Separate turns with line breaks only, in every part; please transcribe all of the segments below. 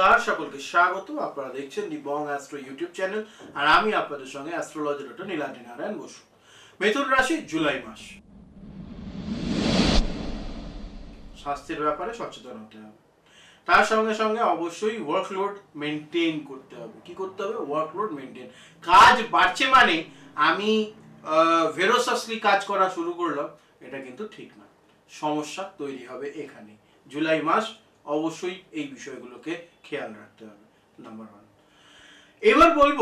তার সকলকে স্বাগত আপনারা দেখছেন the Bong astro YouTube channel, আর আমি আপনাদের সঙ্গে অ্যাস্ট্রোলজার ডক্টর নারায়ণ বসু। মিথুন রাশি, জুলাই মাস। স্বাস্থ্যের ব্যাপারে সচেতন হতে হবে। তার সঙ্গে সঙ্গে অবশ্যই ওয়ার্কলোড মেনটেন করতে হবে। কি করতে হবে? ওয়ার্কলোড মেনটেন কাজ বাড়ছে মানে আমি ভেরোসাসলি কাজ করা শুরু করলাম। এটা কিন্তু ঠিক না। সমস্যা তৈরি হবে এখানে জুলাই মাস অবশ্যই এই বিষয়গুলোকে খেয়াল রাখতে হবে নাম্বার ওয়ান এবার বলব,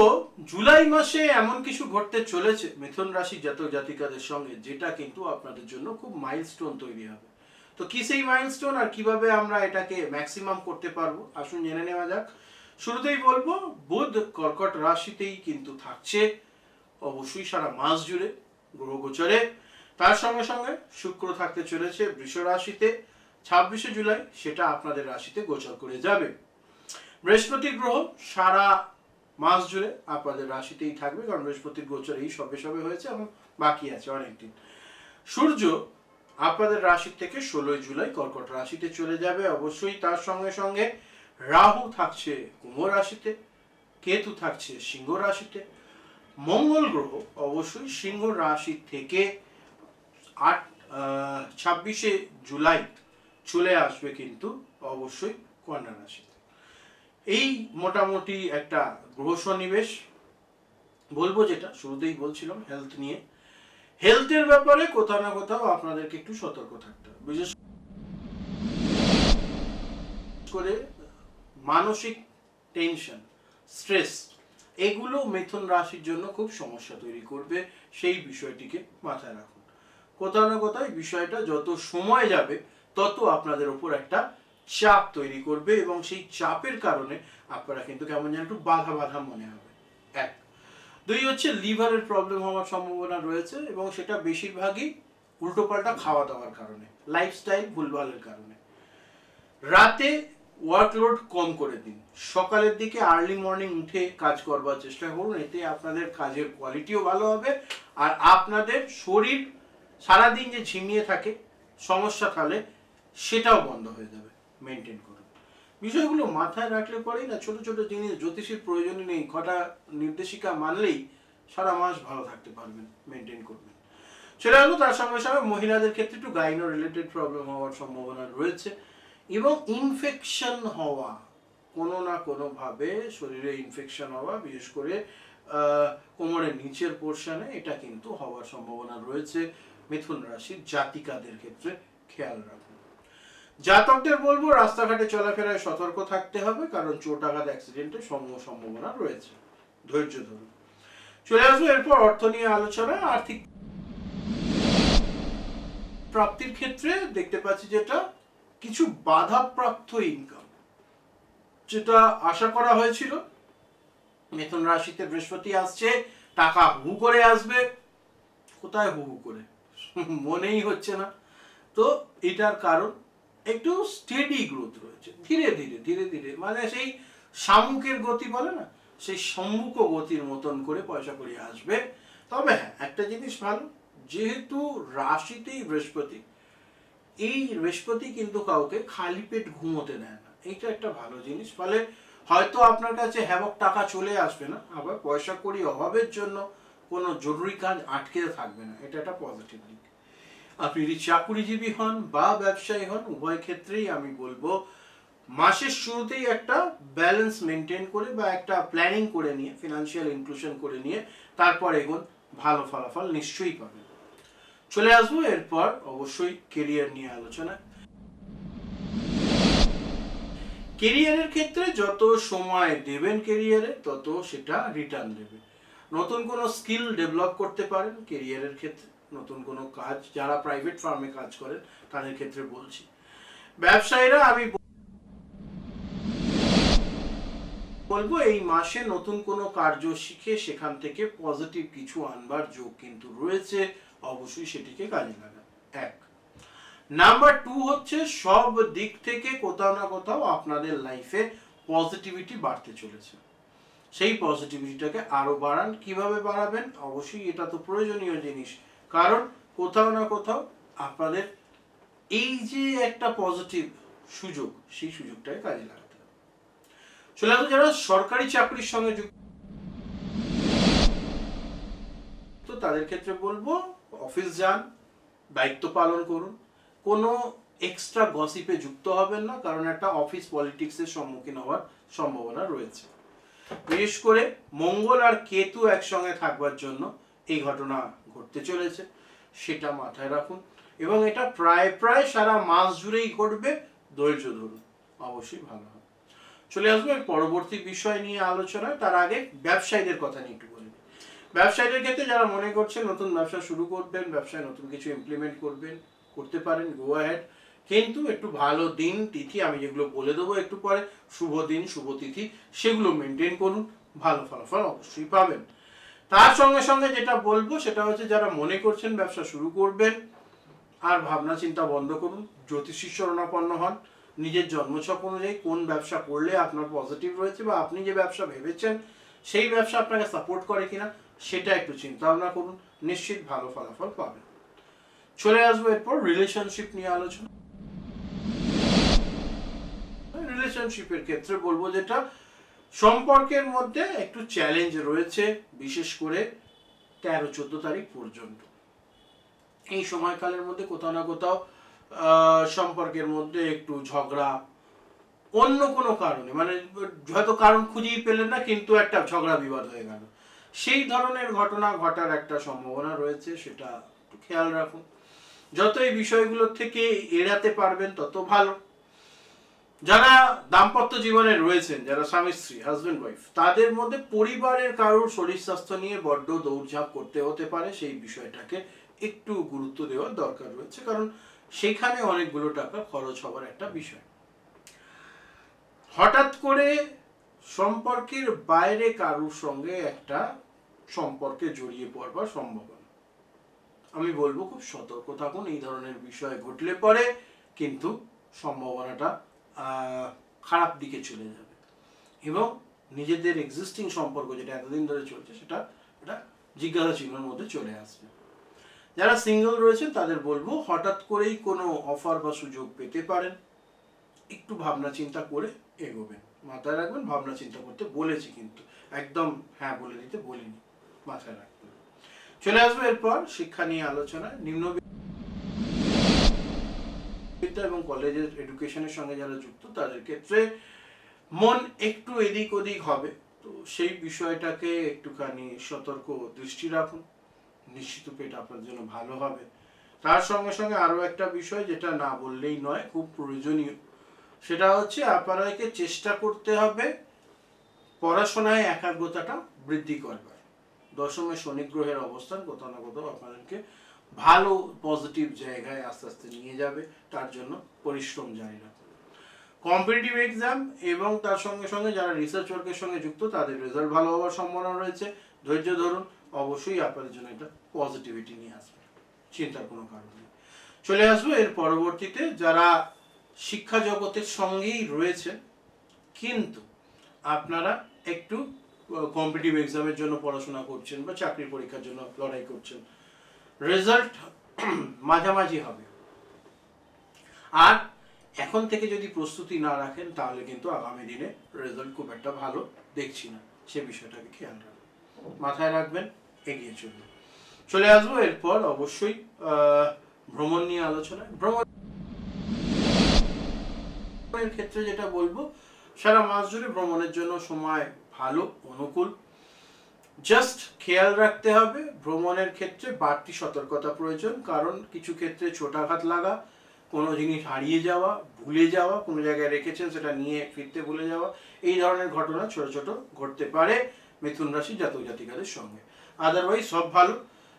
জুলাই মাসে এমন কিছু ঘটতে চলেছে, মিথুন রাশি জাতক জাতিকাদের সঙ্গে, যেটা কিন্তু আপনাদের জন্য খুব মাইলস্টোন তৈরি হবে। তো কি সেই মাইলস্টোন আর কীভাবে আমরা এটাকে ম্যাক্সিমাম করতে পারব? আসুন জেনে নেওয়া যাক। শুরুতেই বলব, বুধ কর্কট রাশিতেই কিন্তু থাকছে, অবশ্যই সারা মাস জুড়ে, গ্রহ গোচরে। তার সঙ্গে সঙ্গে শুক্র থাকতে চলেছে, বৃষ রাশিতে। ছাব্বিশে জুলাই সেটা আপনাদের রাশিতে গোচর করে যাবে। বৃহস্পতি গ্রহ সারা মাস জুড়ে আপনাদের রাশিতেই থাকবে, কারণ বৃহস্পতির গোচর এই সবে সবে হয়েছে এবং বাকি আছে অনেকদিন। সূর্য আপনাদের রাশি থেকে ষোলোই জুলাই কর্কট রাশিতে চলে যাবে। অবশ্যই তার সঙ্গে সঙ্গে রাহু থাকছে কুম্ভ রাশিতে, কেতু থাকছে সিংহ রাশিতে। মঙ্গল গ্রহ অবশ্যই সিংহ রাশি থেকে আট ছাব্বিশে জুলাই চলে আসবে কিন্তু অবশ্যই কন্যা রাশিতে। এই মোটামুটি একটা গ্রহ সন্নিবেশ। বলব যেটা, শুরুতেই বলছিলাম হেলথ নিয়ে। হেলথের ব্যাপারে কোথাও না কোথাও আপনাদেরকে একটু সতর্ক থাকতে হবে। বিশেষ করে মানসিক টেনশন স্ট্রেস এগুলো মিথুন রাশির জন্য খুব সমস্যা তৈরি করবে। সেই বিষয়টিকে মাথায় রাখুন। কোথাও না কোথাও বিষয়টা যত সময় যাবে তত আপনাদের উপর একটা চাপ তৈরি করবে এবং সেই চাপের কারণে আপনারা কিন্তু কেমন যেন একটু বাধা বাধা মনে হবে। এক। দুই হচ্ছে লিভারের প্রবলেম হওয়ার সম্ভাবনা রয়েছে এবং সেটা বেশিরভাগই উল্টোপাল্টা খাওয়া দাওয়ার কারণে লাইফস্টাইল ভুলভালের কারণে। রাতে ওয়ার্কলোড কম করে দিন। সকালের দিকে আর্লি মর্নিং উঠে কাজ করবার চেষ্টা করুন, এতে আপনাদের কাজের কোয়ালিটিও ভালো হবে আর আপনাদের শরীর সারাদিন যে ঝিমিয়ে থাকে, সমস্যা তাহলে সেটাও বন্ধ হয়ে যাবে মেনটেন করুন বিষয়গুলো মাথায় রাখলে পরেই না ছোট ছোট জিনিস, জ্যোতিষীর প্রয়োজনই নেই, কটা নির্দেশিকা মানলেই সারা মাস ভালো থাকতে পারবেন মেনটেন করবেন। সেটা হলো তার সঙ্গে সঙ্গে মহিলাদের ক্ষেত্রে একটু গাইনো রিলেটেড প্রবলেম হওয়ার সম্ভাবনা রয়েছে এবং ইনফেকশন হওয়া, কোনো না কোনোভাবে শরীরে ইনফেকশন হওয়া, বিশেষ করে কোমরের নিচের পোর্শনে এটা কিন্তু হওয়ার সম্ভাবনা রয়েছে। মিথুন রাশির জাতিকাদের ক্ষেত্রে খেয়াল রাখুন। জাতকদের বলব, রাস্তাঘাটে চলাফেরায় সতর্ক থাকতে হবে, কারণ চোট আঘাত অ্যাক্সিডেন্টের সম্ভব সম্ভাবনা রয়েছে। ধৈর্য ধরুন। চলে আসব এরপর অর্থ নিয়ে আলোচনা, আর্থিক প্রাপ্তির ক্ষেত্রে দেখতে পাচ্ছি যেটা, কিছু বাধাপ্রাপ্ত ইনকাম যেটা আশা করা হয়েছিল। মিথুন রাশিতে বৃহস্পতি আসছে, টাকা হু করে আসবে। কোথায় হু করে? মনেই হচ্ছে না। তো এটার কারণ একটু স্টেডি গ্রোথ রয়েছে। ধীরে ধীরে ধীরে ধীরে। মানে সেই শামুকের গতি বলে না, সেই সম্মুখ গতির মতন করে পয়সা করে আসবে। তবে হ্যাঁ একটা জিনিস ভালো, যেহেতু রাশিতেই বৃহস্পতি, এই বৃহস্পতি কিন্তু কাউকে খালি পেট ঘুমোতে দেয় না। এইটা একটা ভালো জিনিস। ফলে হয়তো আপনার কাছে হ্যাবক টাকা চলে আসবে না, আবার পয়সা করি অভাবের জন্য কোনো জরুরি কাজ আটকে থাকবে না। এটা একটা পজিটিভ দিক। আপনি যদি চাকুরিজীবী হন বা ব্যবসায়ী হন, উভয় ক্ষেত্রেই আমি বলব, মাসের শুরুতেই একটা ব্যালেন্স মেনটেন করে বা একটা প্ল্যানিং করে নিয়ে ফিনান্সিয়াল ইনক্লুশন করে নিয়ে, তারপর এগুন, ভালো ফলাফল নিশ্চয়ই পাবেন। চলে আসব এরপর অবশ্যই কেরিয়ার নিয়ে আলোচনা। কেরিয়ারের ক্ষেত্রে যত সময় দেবেন কেরিয়ারে তত সেটা রিটার্ন দেবে। নতুন কোনো স্কিল ডেভেলপ করতে পারেন কেরিয়ারের ক্ষেত্রে। নতুন কোনো কাজ, যারা প্রাইভেট ফার্মে কাজ করেন, তাদের ক্ষেত্রে বলছি। ব্যবসায়ীরা, আমি বলব, এই মাসে নতুন কোনো কার্য শিখে সেখান থেকে পজিটিভ কিছু আনবার যোগ কিন্তু রয়েছে। অবশ্যই সেটিকে কাজে লাগা এক। নাম্বার টু হচ্ছে, সব দিক থেকে কোথাও না কোথাও আপনাদের লাইফে পজিটিভিটি বাড়তে চলেছে। সেই পজিটিভিটিটাকে আরও বাড়ান। কীভাবে বাড়াবেন? অবশ্যই এটা তো প্রয়োজনীয় জিনিস। কারণ কোথাও না কোথাও আপনাদের এই যে একটা পজিটিভ সুযোগ, সেই সুযোগটাকে কাজে লাগাতে হবে। চলে আসব যারা সরকারি চাকরির সঙ্গে যুক্ত, তো তাদের ক্ষেত্রে বলব অফিস যান, দায়িত্ব পালন করুন। কোনো এক্সট্রা গসিপে যুক্ত হবেন না, কারণ একটা অফিস পলিটিক্সের সম্মুখীন হওয়ার সম্ভাবনা রয়েছে। বিশেষ করে মঙ্গল আর কেতু একসঙ্গে থাকবার জন্য এই ঘটনা ঘটতে চলেছে, সেটা মাথায় রাখুন। এবং এটা প্রায় প্রায় সারা মাস জুড়েই ঘটবে। ধৈর্য ধরুন, অবশ্যই ভালো হবে। চলে আসব এর পরবর্তী বিষয় নিয়ে আলোচনায়। তার আগে ব্যবসায়ীদের কথা নিয়ে একটু বলি। ব্যবসায়ীদের ক্ষেত্রে যারা মনে করছেন নতুন ব্যবসা শুরু করবেন, ব্যবসায় নতুন কিছু ইমপ্লিমেন্ট করবেন, করতে পারেন গো অ্যাহেড কিন্তু একটু ভালো দিন, তিথি, আমি যেগুলো বলে দেবো একটু পরে, শুভ দিন, শুভ তিথি, সেগুলো মেনটেন করুন। ভালো ফলাফল অবশ্যই পাবেন। তার সঙ্গে সঙ্গে যেটা বলব সেটা হচ্ছে যারা মনে করছেন ব্যবসা শুরু করবেন, আর ভাবনা চিন্তা বন্ধ করুন, জ্যোতিষী শরণাপন্ন হন, নিজের জন্মছক অনুযায়ী কোন ব্যবসা করলে আপনার পজিটিভ রয়েছে বা আপনি যে ব্যবসা ভেবেছেন সেই ব্যবসা আপনাকে সাপোর্ট করে কিনা সেটা একটু চিন্তা ভাবনা করুন, নিশ্চিত ভালো ফলাফল পাবেন। চলে আসব এরপর রিলেশনশিপ নিয়ে আলোচনা। রিলেশনশিপের ক্ষেত্রে বলব যেটা সম্পর্কের মধ্যে একটু চ্যালেঞ্জ রয়েছে, বিশেষ করে তেরো, চোদ্দ তারিখ পর্যন্ত। এই সময়কালের মধ্যে কোথাও না কোথাও সম্পর্কের মধ্যে একটু ঝগড়া, অন্য কোনো কারণে মানে হয়তো কারণ খুঁজেই পেলেন না, কিন্তু একটা ঝগড়া বিবাদ হয়ে গেল। সেই ধরনের ঘটনা ঘটার একটা সম্ভাবনা রয়েছে, সেটা একটু খেয়াল রাখুন। যত এই বিষয়গুলোর থেকে এড়াতে পারবেন, তত ভালো। যারা দাম্পত্য জীবনে রয়েছেন, যারা স্বামী, স্ত্রী হাজবেন্ড ওয়াইফ তাদের মধ্যে পরিবারের কারোর শরীর স্বাস্থ্য নিয়ে বড্ড দৌড়ঝাঁপ করতে হতে পারে, সেই বিষয়টাকে একটু গুরুত্ব দেওয়ার দরকার রয়েছে, কারণ সেখানে অনেকগুলো টাকা খরচ হওয়ার একটা বিষয়। হঠাৎ করে সম্পর্কের বাইরে কারোর সঙ্গে একটা সম্পর্কে জড়িয়ে পড়বার সম্ভাবনা। আমি বলব খুব সতর্ক থাকুন, এই ধরনের বিষয় ঘটলে পরে কিন্তু সম্ভাবনাটা খারাপ দিকে চলে যাবে। এবং নিজেদের এক্সিস্টিং সম্পর্ক যেটা এতদিন ধরে চলছে, সেটা এটা জিজ্ঞাসা চিহ্নের মধ্যে চলে আসবে। যারা সিঙ্গেল রয়েছেন তাদের বলব হঠাৎ করেই কোনো অফার বা সুযোগ পেতে পারেন। একটু ভাবনা চিন্তা করে এগোবেন। মাথায় রাখবেন, ভাবনা চিন্তা করতে বলেছি কিন্তু, একদম হ্যাঁ বলে দিতে বলিনি। মাথায় রাখবেন। চলে আসব এরপর শিক্ষা নিয়ে আলোচনায়। নিম্ন এবং কলেজের এডুকেশনের সঙ্গে যারা যুক্ত, তাদের ক্ষেত্রে মন একটু এদিক ওদিক হবে। তো সেই বিষয়টাকে একটুখানি সতর্ক দৃষ্টি রাখুন। নিশ্চিত এটা আপনার জন্য ভালো হবে। তার সঙ্গে সঙ্গে আরও একটা বিষয় যেটা না বললেই নয়, খুব প্রয়োজনীয়। সেটা হচ্ছে আপনাদেরকে চেষ্টা করতে হবে পড়াশোনায় একাগ্রতাটা বৃদ্ধি করবার। দশমে শনি গ্রহের অবস্থান কোথাও না কোথাও আপনাদেরকে ভালো পজিটিভ জায়গায় আস্তে আস্তে নিয়ে যাবে, তার জন্য পরিশ্রম জারি কম্পিটিটিভ এক্সাম এবং তার সঙ্গে সঙ্গে যারা রিসার্চ ওয়ার্কের সঙ্গে যুক্ত, তাদের রেজাল্ট ভালো হওয়ার সম্ভাবনা রয়েছে। ধৈর্য ধরুন, অবশ্যই আপনাদের জন্য এটা পজিটিভিটি নিয়ে আসবে। চিন্তার কোনো কারণ নেই। চলে আসব এর পরবর্তীতে, যারা শিক্ষা জগতের সঙ্গেই রয়েছে, কিন্তু আপনারা একটু কম্পিটিটিভ এক্সামের জন্য পড়াশোনা করছেন বা চাকরির পরীক্ষার জন্য লড়াই করছেন রেজাল্ট মাঝামাঝি হবে। আর এখন থেকে যদি প্রস্তুতি না রাখেন, তাহলে কিন্তু আগামী দিনে রেজাল্ট খুব একটা ভালো দেখছি না। সে বিষয়টাকে খেয়াল রাখবেন। মাথায় রাখবেন, এগিয়ে চলবেন চলে আসব এরপর অবশ্যই ভ্রমণ নিয়ে আলোচনা ভ্রমণের ক্ষেত্রে যেটা বলব, সারা মাস জুড়ে ভ্রমণের জন্য সময় ভালো, অনুকূল। জাস্ট খেয়াল রাখতে হবে, ভ্রমণের ক্ষেত্রে বাড়তি সতর্কতা প্রয়োজন, কারণ কিছু ক্ষেত্রে ছোটাঘাত লাগা, কোনো জিনিস হারিয়ে যাওয়া, ভুলে যাওয়া, কোনো জায়গায় রেখেছেন সেটা নিয়ে ফিরতে ভুলে যাওয়া, এই ধরনের ঘটনা ছোট ছোট ঘটতে পারে মিথুন রাশি জাতক জাতিকাদের সঙ্গে। আদারওয়াইজ সব ভালো।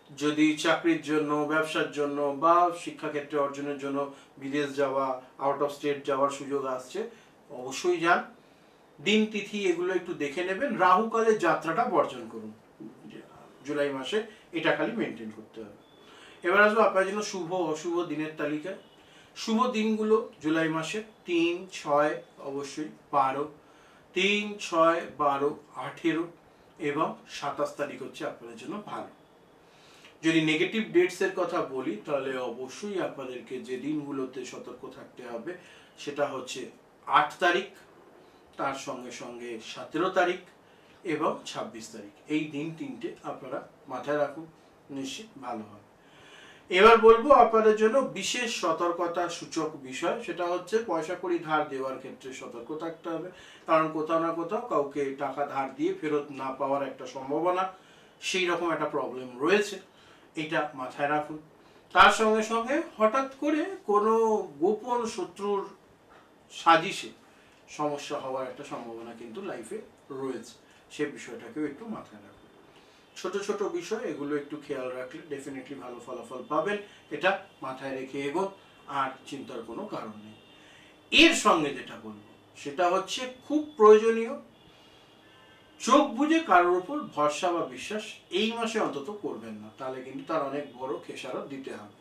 যদি চাকরির জন্য, ব্যবসার জন্য বা শিক্ষাক্ষেত্রে অর্জনের জন্য বিদেশ যাওয়া আউট অফ স্টেট যাওয়ার সুযোগ আসছে, অবশ্যই যান। দিন তিথি এগুলো একটু দেখে নেবেন। রাহুকালের যাত্রাটা বর্জন করুন। জুলাই মাসে এটা খালি মেনটেন করতে হবে। এবার আসব আপনার জন্য শুভ, অশুভ দিনের তালিকায় শুভ দিনগুলো জুলাই মাসে তিন, ছয় অবশ্যই বারো। তিন, ছয়, বারো, আঠেরো এবং সাতাশ তারিখ হচ্ছে আপনাদের জন্য ভালো। যদি নেগেটিভ ডেটস এর কথা বলি, তাহলে অবশ্যই আপনাদেরকে যে দিনগুলোতে সতর্ক থাকতে হবে, সেটা হচ্ছে আট তারিখ তার সঙ্গে সঙ্গে সতেরো তারিখ এবং ছাব্বিশ তারিখ। এই দিন তিনটে আপনারা মাথায় রাখুন, নিশ্চিত ভালো হবে এবার বলব আপনাদের জন্য বিশেষ সতর্কতা সূচক বিষয়, সেটা হচ্ছে পয়সা কড়ি ধার দেওয়ার ক্ষেত্রে সতর্ক থাকতে হবে। কারণ কোথাও না কোথাও কাউকে টাকা ধার দিয়ে ফেরত না পাওয়ার একটা সম্ভাবনা, সেই রকম একটা প্রবলেম রয়েছে। এটা মাথায় রাখুন। তার সঙ্গে সঙ্গে হঠাৎ করে কোনো গোপন শত্রুর সাজিশে সমস্যা হওয়ার একটা সম্ভাবনা কিন্তু লাইফে রয়েছে। সে বিষয়টাকেও একটু মাথায় রাখুন ছোট ছোট বিষয়, এগুলো একটু খেয়াল রাখলে ডেফিনেটলি ভালো ফলাফল পাবেন। এটা মাথায় রেখে এগোন, আর চিন্তার কোনো কারণ নেই। এর সঙ্গে যেটা বলব, সেটা হচ্ছে খুব প্রয়োজনীয়। চোখ বুঝে কারোর উপর ভরসা বা বিশ্বাস এই মাসে অন্তত করবেন না। তাহলে কিন্তু তার অনেক বড় খেসারত দিতে হবে।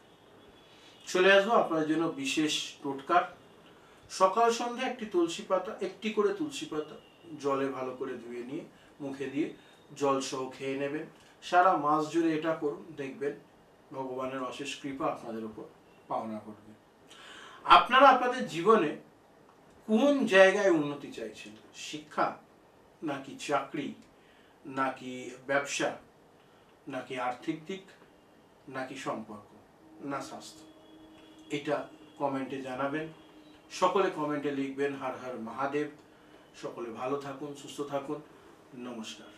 চলে আসব আপনার জন্য বিশেষ টোটকার সকাল সন্ধ্যা একটি তুলসী পাতা, একটি করে তুলসী পাতা জলে ভালো করে ধুয়ে নিয়ে, মুখে দিয়ে জল সহ খেয়ে নেবেন। সারা মাস জুড়ে এটা করুন, দেখবেন ভগবানের অশেষ কৃপা আপনাদের উপর পাওনা করবে। আপনারা আপনাদের জীবনে কোন জায়গায় উন্নতি চাইছেন? শিক্ষা, নাকি চাকরি, নাকি ব্যবসা, নাকি আর্থিক দিক, নাকি সম্পর্ক, না স্বাস্থ্য? এটা কমেন্টে জানাবেন। সকলে কমেন্টে লিখবেন। হার হার মহাদেব। সকলে ভালো থাকুন সুস্থ থাকুন। নমস্কার।